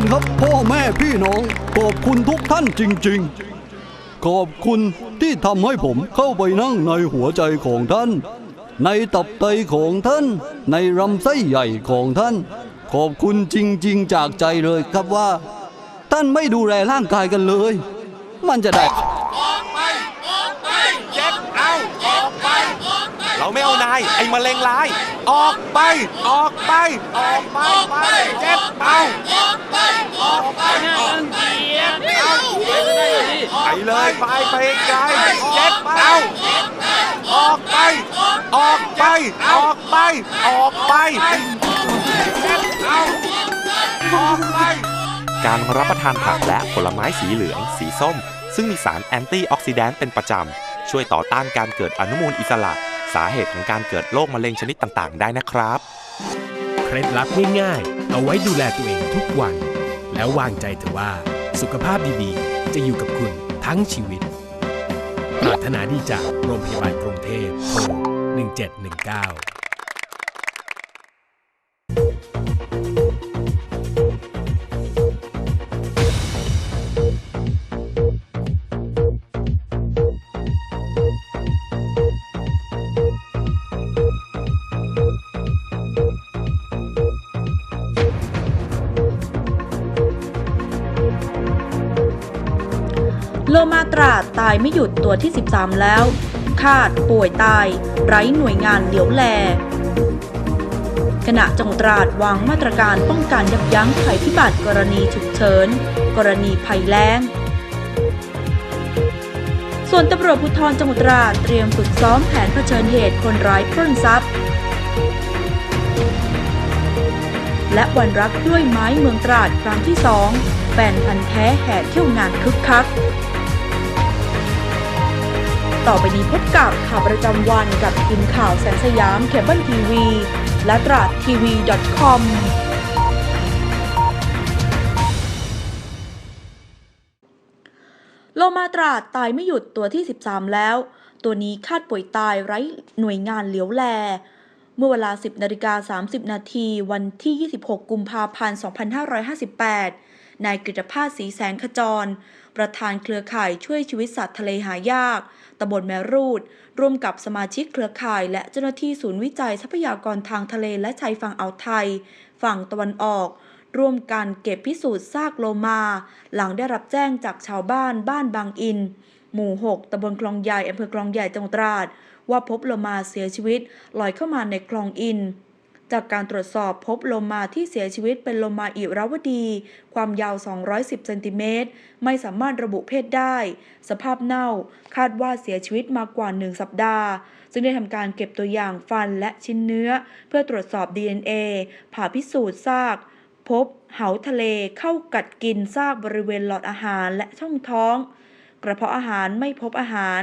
คุณครับพ่อแม่พี่น้อง ขอบคุณทุกท่านจริง ๆ ขอบคุณที่ทำให้ผมเข้าไปนั่งในหัวใจของท่าน ในตับไตของท่าน ในลำไส้ใหญ่ของท่าน ขอบคุณจริง ๆ จากใจเลยครับว่า ท่านไม่ดูแลร่างกายกันเลย มันจะได้เราไม่เอานาย ไอ้มะเร็งร้าย ออกไป ออกไป ออกไป เจ็ดเอา ออกไปออกไปออกไปไปเลยไปไปไกลเจ็ดเอาออกไป ออกไป ออกไป ออกไปเจ็ดเอาออกไปการรับประทานผักและผลไม้สีเหลือง สีส้ม ซึ่งมีสารแอนตี้ออกซิแดนต์เป็นประจำ ช่วยต่อต้านการเกิดอนุมูลอิสระ สาเหตุของการเกิดโรคมะเร็งชนิดต่างๆ ได้นะครับ เคล็ดลับง่ายๆ เอาไว้ดูแลตัวเองทุกวัน แล้ววางใจเถอะว่า สุขภาพดีๆ จะอยู่กับคุณทั้งชีวิต ปรารถนาดีจากโรงพยาบาลกรุงเทพโทร1719 ตราตายไม่หยุดตัวที่ 13 แล้วคาดป่วยตาย ไร้หน่วยงานเหลียวแล ขณะจังหวัดตราดวางมาตรการป้องกันยับยั้งภัยพิบัติกรณีฉุกเฉิน กรณีภัยแล้ง ส่วนตำรวจภูธรจังหวัดตราดเตรียมฝึกซ้อมแผนเผชิญเหตุคนร้ายปล้นทรัพย์และวันรักด้วยไม้เมืองตราดครั้งที่2แฟนพันธ์แท้แห่เที่ยวงานคึกคัก ต่อไปนี้พบกับข่าวประจำวันกับทีมข่าวแสงสยามเคเบิลทีวีและตราดทีวี .com โลมาตราดตายไม่หยุดตัวที่ 13 แล้ว ตัวนี้คาดป่วยตายไร้หน่วยงานเหลียวแล เมื่อเวลา 10นาฬิกา30 นาทีวันที่ 26 กุมภาพันธ์ 2558 นายกฤตภาสศรีแสงขจร ประธานเครือข่ายช่วยชีวิตสัตว์ทะเลหายาก ตำบลแมรูด ร่วมกับสมาชิกเครือข่าย และเจ้าหน้าที่ศูนย์วิจัยทรัพยากรทางทะเลและชายฝั่งอ่าวไทย ฝั่งตะวันออก ร่วมกันเก็บพิสูจน์ซากโลมา หลังได้รับแจ้งจากชาวบ้านบ้านบางอิน หมู่ 6ตำบลคลองใหญ่อำเภอคลองใหญ่จังหวัดตราด ว่าพบโลมาเสียชีวิตลอยเข้ามาในคลองอิน จากการตรวจสอบพบโลมาที่เสียชีวิตเป็นโลมาอิราวดี ความยาว 210 เซนติเมตร ไม่สามารถระบุเพศได้ สภาพเน่า คาดว่าเสียชีวิตมากกว่า 1 สัปดาห์ ซึ่งได้ทำการเก็บตัวอย่างฟันและชิ้นเนื้อ เพื่อตรวจสอบ DNA ผ่าพิสูจน์ซาก พบ เหาทะเลเข้ากัดกินซากบริเวณหลอดอาหารและช่องท้อง กระเพาะอาหารไม่พบอาหาร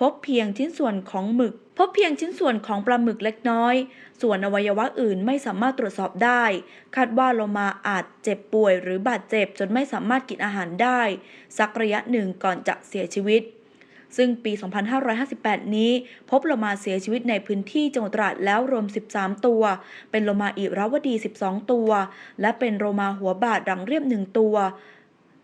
พบเพียงชิ้นส่วนของหมึก พบเพียงชิ้นส่วนของปลาหมึกเล็กน้อย ส่วนอวัยวะอื่นไม่สามารถตรวจสอบได้ คาดว่าโลมาอาจเจ็บป่วยหรือบาดเจ็บจนไม่สามารถกินอาหารได้ สักระยะหนึ่งก่อนจะเสียชีวิตซึ่งปี 2558 นี้ พบโลมาเสียชีวิตในพื้นที่จังหวัดตราดแล้วรวม 13 ตัว เป็นโลมาอิราวดี 12 ตัว และเป็นโลมาหัวบาดรังเรียบ 1 ตัว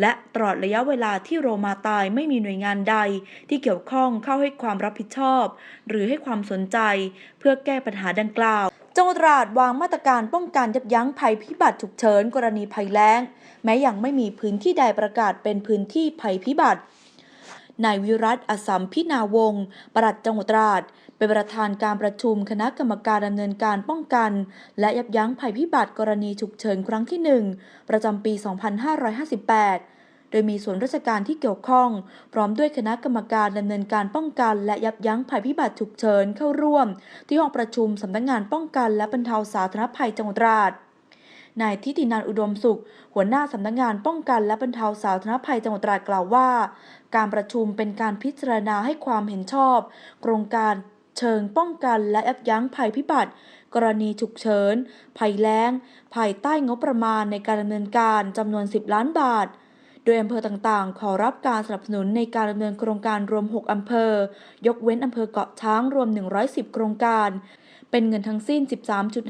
และตลอดระยะเวลาที่โรมาตายไม่มีหน่วยงานใด ที่เกี่ยวข้องเข้าให้ความรับผิดชอบ หรือให้ความสนใจ เพื่อแก้ปัญหาดังกล่าวจังหวัดตราดวางมาตรการป้องกันยับยั้งภัยพิบัติฉุกเฉินกรณีภัยแล้ง แม้ยังไม่มีพื้นที่ใดประกาศเป็นพื้นที่ภัยพิบัตินายวิรัตอสัมพินาวงศ์ปลัดจังหวัดตราด เป็นประธานการประชุมคณะกรรมการดำเนินการป้องกัน และยับยั้งภัยพิบัติกรณีฉุกเฉินครั้งที่ 1 ประจำปี 2558 โดยมีส่วนราชการที่เกี่ยวข้อง พร้อมด้วยคณะกรรมการดำเนินการป้องกัน และยับยั้งภัยพิบัติฉุกเฉินเข้าร่วม ที่ห้องประชุมสำนักงานป้องกัน และบรรเทาสาธารณภัยจังหวัดตราดนายทิตินันอุดมสุข หัวหน้าสำนักงานป้องกันและบรรเทาสาธารณภัยจังหวัดตราดกล่าวว่า การประชุมเป็นการพิจารณาให้ความเห็นชอบ โครงการเชิงป้องกันและยับยั้งภัยพิบัติ กรณีฉุกเฉิน ภัยแล้ง ภายใต้งบประมาณในการดำเนินการจำนวน 10 ล้านบาท ดยอำเภอต่างๆ ขอรับการสนับสนุนในการดำเนินโครงการรวม 6 อำเภอ ยกเว้นอำเภอเกาะช้างรวม 110 โครงการ เป็นเงินทั้งสิ้น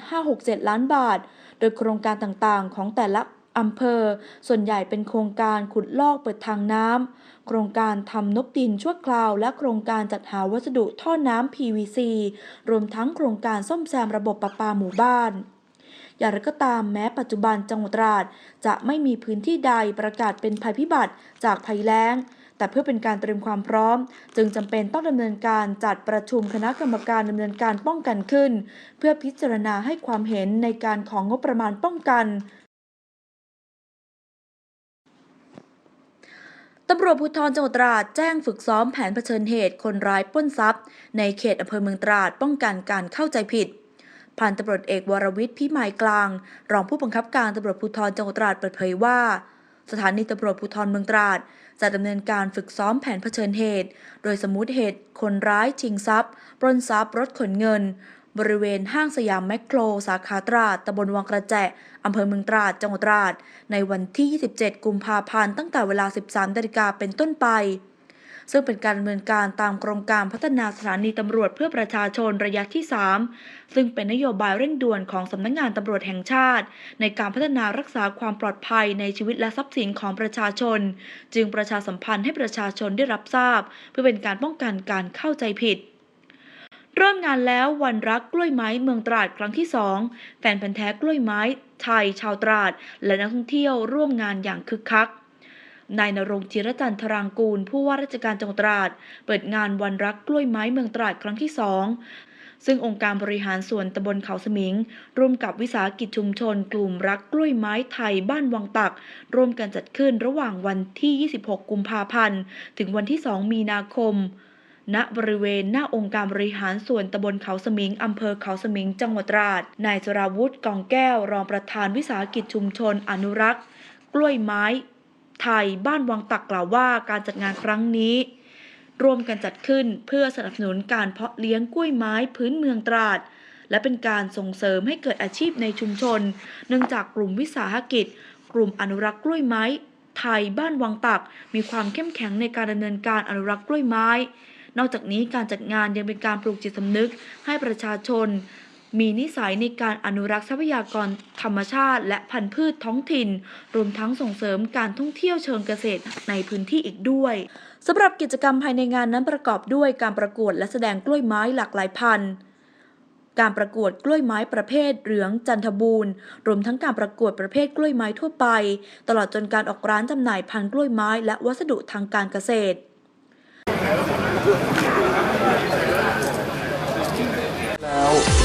13.567 ล้านบาท โดยโครงการต่างๆ ของแต่ละอำเภอ ส่วนใหญ่เป็นโครงการขุดลอกเปิดทางน้ำ โครงการทำนบดินชั่วคราว และโครงการจัดหาวัสดุท่อน้ำ PVC รวมทั้งโครงการซ่อมแซมระบบประปาหมู่บ้าน อย่างไรก็ตามแม้ปัจจุบันจังหวัดตราดจะไม่มีพื้นที่ใดประกาศเป็นภัยพิบัติจากภัยแล้ง แต่เพื่อเป็นการเตรียมความพร้อม จึงจำเป็นต้องดำเนินการจัดประชุมคณะกรรมการดำเนินการป้องกันขึ้น เพื่อพิจารณาให้ความเห็นในการของงบประมาณป้องกันตำรวจภูธรจังหวัดตราดแจ้งฝึกซ้อมแผนเผชิญเหตุคนร้ายป้นทรัพย์ ในเขตอำเภอเมืองตราดป้องกันการเข้าใจผิด พันตำรวจเอกวรวิทย์พิมายกลาง รองผู้บังคับการตำรวจภูธรจังหวัดตราดเปิดเผยว่า สถานีตำรวจภูธรเมืองตราดจะดำเนินการฝึกซ้อมแผนเผชิญเหตุ โดยสมมติเหตุคนร้ายชิงทรัพย์ ปล้นทรัพย์รถขนเงิน บริเวณห้างสยามแมคโคร สาขาตราดตำบลวังกระแจอำเภอเมืองตราดจังหวัดตราด ในวันที่ 27 กุมภาพันธ์ตั้งแต่เวลา 13นาฬิกาเป็นต้นไป ซึ่งเป็นการดำเนินการตามโครงการพัฒนาสถานีตำรวจเพื่อประชาชนระยะที่ 3 ซึ่งเป็นนโยบายเร่งด่วนของสำนักงงานตำรวจแห่งชาติ ในการพัฒนารักษาความปลอดภัยในชีวิตและทรัพย์สินของประชาชน จึงประชาสัมพันธ์ให้ประชาชนได้รับทราบ เพื่อเป็นการป้องกันการเข้าใจผิดเริ่มงานแล้ววันรักกล้วยไม้เมืองตราดครั้งที่2แฟนพันธ์แท้กล้วยไม้ไทยชาวตราด และนักท่องเที่ยวร่วมงานอย่างคึกคัก นายนรงค์จิรจันทรางกูล ผู้ว่าราชการจังหวัดตราด เปิดงานวันรักกล้วยไม้เมืองตราดครั้งที่สองซึ่งองค์การบริหารส่วนตำบลเขาสมิง ร่วมกับวิสาหกิจชุมชน กลุ่มรักกล้วยไม้ไทยบ้านวังตัก ร่วมกันจัดขึ้นระหว่างวันที่ 26 กุมภาพันธ์ ถึงวันที่ 2 มีนาคม ณ บริเวณหน้าองค์การบริหารส่วนตำบลเขาสมิง อำเภอเขาสมิง จังหวัดตราด นายสราวุธกองแก้ว รองประธานวิสาหกิจชุมชน อนุรักษ์ กล้วยไม้ ไทยบ้านวังตักกล่าวว่าการจัดงานครั้งนี้ ร่วมกันจัดขึ้นเพื่อสนับสนุนการเพาะเลี้ยงกล้วยไม้พื้นเมืองตราด และเป็นการส่งเสริมให้เกิดอาชีพในชุมชน เนื่องจากกลุ่มวิสาหกิจ กลุ่มอนุรักษ์กล้วยไม้ไทยบ้านวังตัก มีความเข้มแข็งในการดำเนินการอนุรักษ์กล้วยไม้ นอกจากนี้การจัดงานยังเป็นการปลูกจิตสำนึกให้ประชาชน มีนิสัยในการอนุรักษ์ทรัพยากรธรรมชาติ และพันธุ์พืชท้องถิ่น รวมทั้งส่งเสริมการท่องเที่ยวเชิงเกษตรในพื้นที่อีกด้วยสำหรับกิจกรรมภายในงานนั้นประกอบด้วยการประกวดและแสดงกล้วยไม้หลากหลายพันธุ์การประกวดกล้วยไม้ประเภทเหลืองจันทบูรณ์ รวมทั้งการประกวดประเภทกล้วยไม้ทั่วไป ตลอดจนการออกร้านจำหน่ายพันธุ์กล้วยไม้และวัสดุทางการเกษตร แล้ว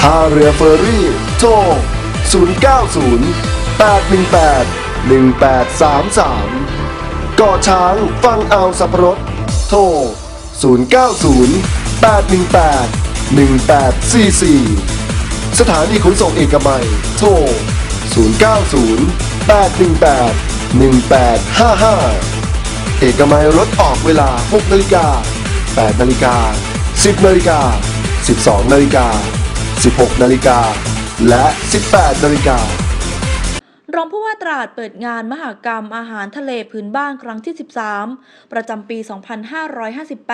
ท่าเรือเฟอร์รี่ โทร 090 818 1833เกาะช้างฟังเอาสับปะรดโทร 090 818 1844 สถานีขนส่งเอกมัย โทร 090 818 1855 เอกมัยรถออกเวลา 6 นาฬิกา 8 นาฬิกา 10 นาฬิกา 12 นาฬิกา 16 นาฬิกา และ 18 นาฬิการองผู้ว่าตราดเปิดงานมหากรรมอาหารทะเลพื้นบ้านครั้งที่ 13 ประจำปี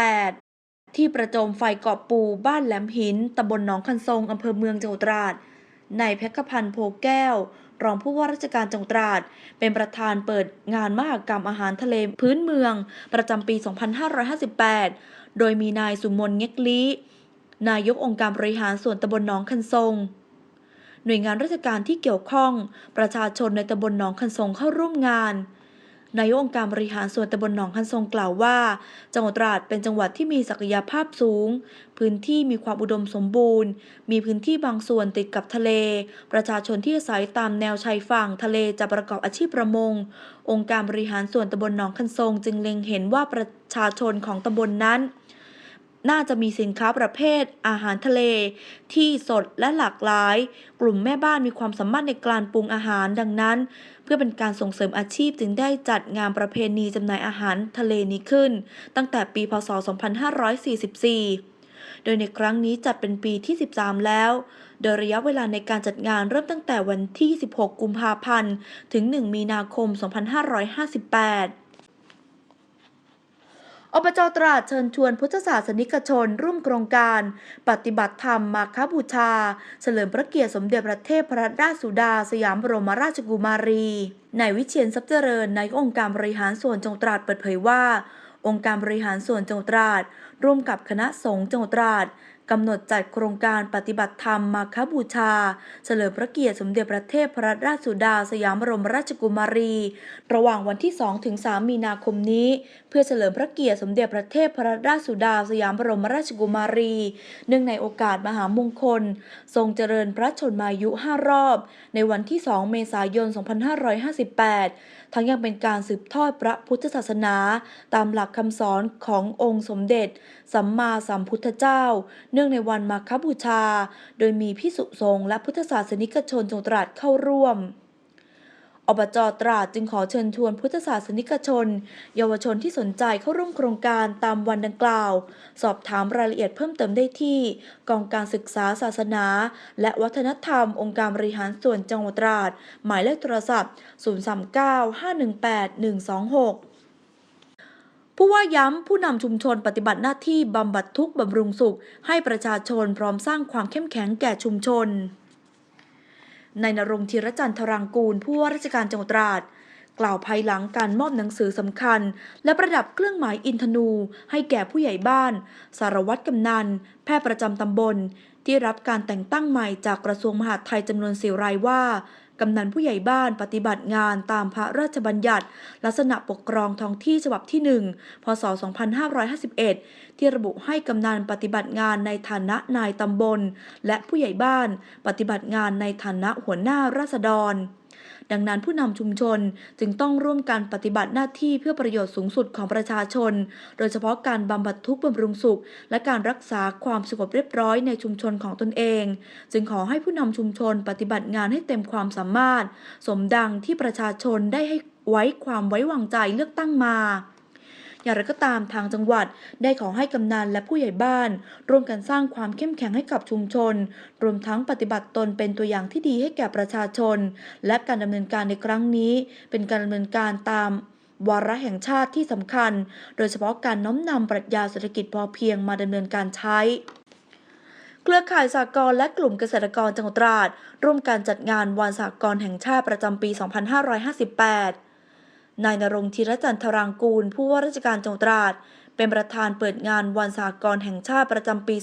2558ที่ประจมไฟเกาะปูบ้านแหลมหิน ตำบลหนองคันทรง อำเภอเมืองจังหวัดตราด นายเพชรพันธ์โพแก้ว รองผู้ว่าราชการจังหวัดตราด เป็นประธานเปิดงานมหกรรมอาหารทะเลพื้นเมือง ประจำปี 2558 โดยมีนายสุมนเง็กลี นายกองค์การบริหารส่วนตำบลหนองคันทรงหน่วยงานราชการที่เกี่ยวข้อง ประชาชนในตำบลหนองคันทรงเข้าร่วมงาน นายกองค์การบริหารส่วนตำบลหนองคันทรงกล่าวว่า จังหวัดตราดเป็นจังหวัดที่มีศักยภาพสูง พื้นที่มีความอุดมสมบูรณ์ มีพื้นที่บางส่วนติดกับทะเล ประชาชนที่อาศัยตามแนวชายฝั่งทะเลจะประกอบอาชีพประมง องค์การบริหารส่วนตำบลหนองคันทรงจึงเล็งเห็นว่าประชาชนของตำบลนนั้น น่าจะมีสินค้าประเภท อาหารทะเล ที่สดและหลากหลาย กลุ่มแม่บ้านมีความสามารถในการปรุงอาหารดังนั้น เพื่อเป็นการส่งเสริมอาชีพจึงได้จัดงานประเพณีจำหน่ายอาหารทะเลนี้ขึ้น ตั้งแต่ปีพศ 2544โดยในครั้งนี้จัดเป็นปีที่ 13 แล้ว โดยระยะเวลาในการจัดงานเริ่มตั้งแต่วันที่26กุมภาพันธ์ ถึง 1 มีนาคม 2558 อบจตราดเชิญชวนพุทธศาสนิกชน ร่วมโครงการ ปฏิบัติธรรมมาคบูชา เฉลิมพระเกียรติสมเด็จพระเทพรัตนราชสุดา สยามบรมราชกุมารีนายวิเชียนทรัพย์เจริญนายองค์การบริหารส่วนจังหวัดตราดเปิดเผยว่า องค์การบริหารส่วนจังหวัดตราดร่วมกับคณะสงฆ์จังหวัดตราด กำหนดจัดโครงการปฏิบัติธรรมมาคบูชา เฉลิมพระเกียรติสมเด็จพระเทพรัตนราชสุดาสยามบรมราชกุมารี ระหว่างวันที่2ถึง3มีนาคมนี้ เพื่อเฉลิมพระเกียรติสมเด็จพระเทพรัตนราชสุดาสยามบรมราชกุมารี เนื่องในโอกาสมหามงคล ทรงเจริญพระชนมายุ 5 รอบ ในวันที่ 2 เมษายน 2558 ทั้งยังเป็นการสืบทอดพระพุทธศาสนา ตามหลักคำสอนขององค์สมเด็จ สัมมาสัมพุทธเจ้าเนื่องในวันมาคบูชา โดยมีพิสุสงฆ์และพุทธศาสนิกชนจังหวัดตราดเข้าร่วมอบจตราดจึงขอเชิญชวนพุทธศาสนิกชน เยาวชนที่สนใจเข้าร่วมโครงการตามวันดังกล่าว สอบถามรายละเอียดเพิ่มเติมได้ที่ กองการศึกษาศาสนา และวัฒนธรรม องค์การบริหารส่วนจังหวัดตราด หมายเลขโทรศัพท์ 039-518-126 ผู้ว่าย้ำผู้นำชุมชนปฏิบัติหน้าที่บำบัดทุกข์บำรุงสุข ให้ประชาชนพร้อมสร้างความเข้มแข็งแก่ชุมชนนายนรงธีรจันทรังกูล ผู้ว่าราชการจังหวัดตราด กล่าวภายหลังการมอบหนังสือสำคัญ และประดับเครื่องหมายอินทนู ให้แก่ผู้ใหญ่บ้าน สารวัตรกำนัน แพทย์ประจำตำบล ที่รับการแต่งตั้งใหม่จากกระทรวงมหาดไทยจำนวนสี่รายว่า กำนันผู้ใหญ่บ้านปฏิบัติงานตามพระราชบัญญัติ ลักษณะปกครองท้องที่ฉบับที่ 1 พศ 2551 ที่ระบุให้กำนันปฏิบัติงานในฐานะนายตำบล และผู้ใหญ่บ้านปฏิบัติงานในฐานะหัวหน้าราษฎร ดังนั้นผู้นำชุมชนจึงต้องร่วมกันปฏิบัติหน้าที่เพื่อประโยชน์สูงสุดของประชาชน โดยเฉพาะการบำบัดทุกข์บำรุงสุข และการรักษาความสงบเรียบร้อยในชุมชนของตนเอง จึงขอให้ผู้นำชุมชนปฏิบัติงานให้เต็มความสามารถ สมดังที่ประชาชนได้ให้ไว้ความไว้วางใจเลือกตั้งมา อย่างไรก็ตามทางจังหวัดได้ขอให้กำนันและผู้ใหญ่บ้าน ร่วมกันสร้างความเข้มแข็งให้กับชุมชน รวมทั้งปฏิบัติตนเป็นตัวอย่างที่ดีให้แก่ประชาชน และการดำเนินการในครั้งนี้ เป็นการดำเนินการตามวาระแห่งชาติที่สำคัญ โดยเฉพาะการน้อมนำปรัชญาเศรษฐกิจพอเพียงมาดำเนินการใช้เครือข่ายสากลและกลุ่มเกษตรกรจังหวัดตราด ร่วมการจัดงานวันสากลแห่งชาติประจำปี 2558 นายนรงธีรจันทรางกูล ผู้ว่าราชการจังหวัดตราด เป็นประธานเปิดงานวันสากลแห่งชาติประจำปี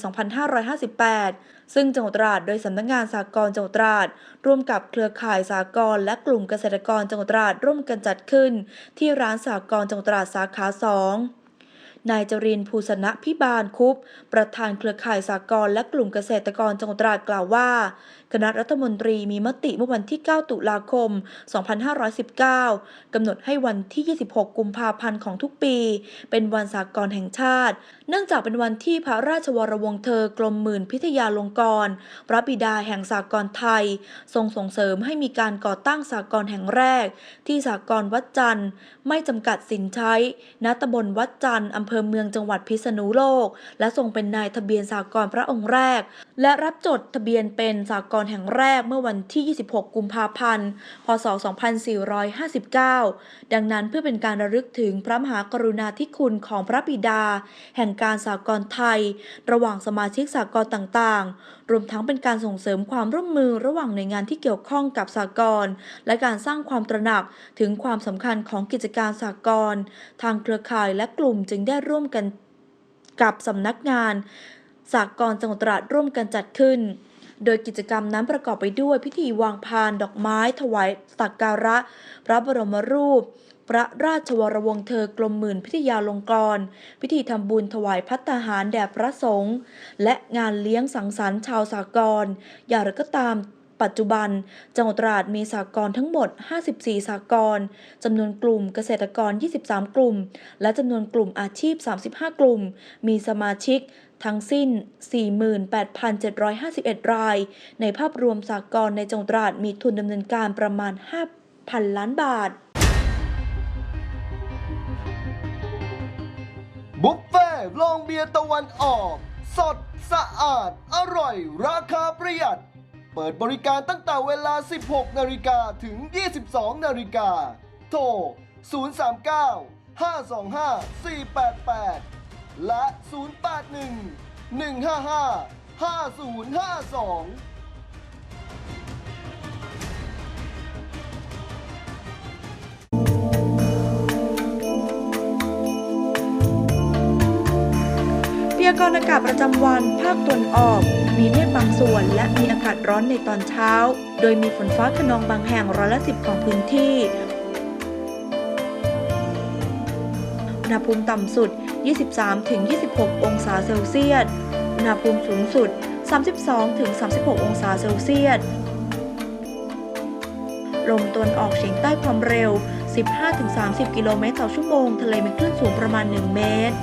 2558 ซึ่งจังหวัดตราดโดยสำนักงานสากลจังหวัดตราด ร่วมกับเครือข่ายสากลและกลุ่มเกษตรกรจังหวัดตราดร่วมกันจัดขึ้น ที่ร้านสากลจังหวัดตราดสาขาสองนายจรินภูสนะพิบาลคุป ประธานเครือข่ายสากลและกลุ่มเกษตรกรจังหวัดตราดกล่าวว่า คณะรัฐมนตรีมีมติเมื่อวันที่ 9 ตุลาคม 2519 กำหนดให้วันที่ 26 กุมภาพันธ์ของทุกปี เป็นวันสากลแห่งชาติ เนื่องจากเป็นวันที่พระราชวรวงศ์เธอกรมหมื่นพิทยาลงกรณ์พระบิดาแห่งสากลไทย ทรงส่งเสริมให้มีการก่อตั้งสากลแห่งแรก ที่สากลวัดจันทร์ ไม่จำกัดสินใช้ณตำบลวัดจันทร์อำเภอเมืองจังหวัดพิษณุโลก และทรงเป็นนายทะเบียนสากลพระองค์แรก และรับจดทะเบียนเป็นสากลแห่งแรกเมื่อวันที่ 26 กุมภาพันธ์ พศ 2459 ดังนั้นเพื่อเป็นการระลึกถึงพระมหากรุณาธิคุณของพระบิดา แห่งการสากลไทย ระหว่างสมาชิกสากลต่างๆ รวมทั้งเป็นการส่งเสริมความร่วมมือระหว่างหน่วยงานที่เกี่ยวข้องกับสากลและการสร้างความตระหนักถึงความสำคัญของกิจการสากลทางเครือข่ายและกลุ่มจึงได้ร่วมกันกับสำนักงานสากลจังหวัดตราดร่วมกันจัดขึ้น โดยกิจกรรมนั้นประกอบไปด้วยพิธีวางพานดอกไม้ถวายสักการะ พระบรมรูป พระราชวรวงศ์เธอกรมหมื่นพิทยาลงกรณ์พิธีทำบุญถวายพัตตาหารแด่พระสงฆ์และงานเลี้ยงสังสรรค์ชาวสากลอย่างไรก็ตามปัจจุบัน จังหวัดตราดมีสากรณ์ทั้งหมด 54 สากรณ์จำนวนกลุ่มเกษตรกร 23 กลุ่ม และจำนวนกลุ่มอาชีพ 35 กลุ่ม มีสมาชิก ทั้งสิ้น 48,751 ราย ในภาพรวมสากรณ์ในจังหวัดตราดมีทุนดำเนินการประมาณ 5,000 ล้านบาท บุฟเฟ่ต์ลองเบียร์ตะวันออก สดสะอาด อร่อย ราคาประหยัด เปิดบริการตั้งแต่เวลา 16 นาฬิกาถึง 22 นาฬิกา โทร 039 525 488 และ 081 155 5052พยากรณ์อากาศประจำวัน ภาคตะวันออก มีเมฆบางส่วน และมีอากาศร้อนในตอนเช้า โดยมีฝนฟ้าขนองบางแห่งร้อยละสิบของพื้นที่ อุณหภูมิต่ำสุด 23-26 องศาเซลเซียส อุณหภูมิสูงสุด 32-36 องศาเซลเซียส ลมตวนออกเฉียงใต้ความเร็ว 15-30 กิโลเมตรต่อชั่วโมง ทะเลมีคลื่นสูงประมาณ 1 เมตร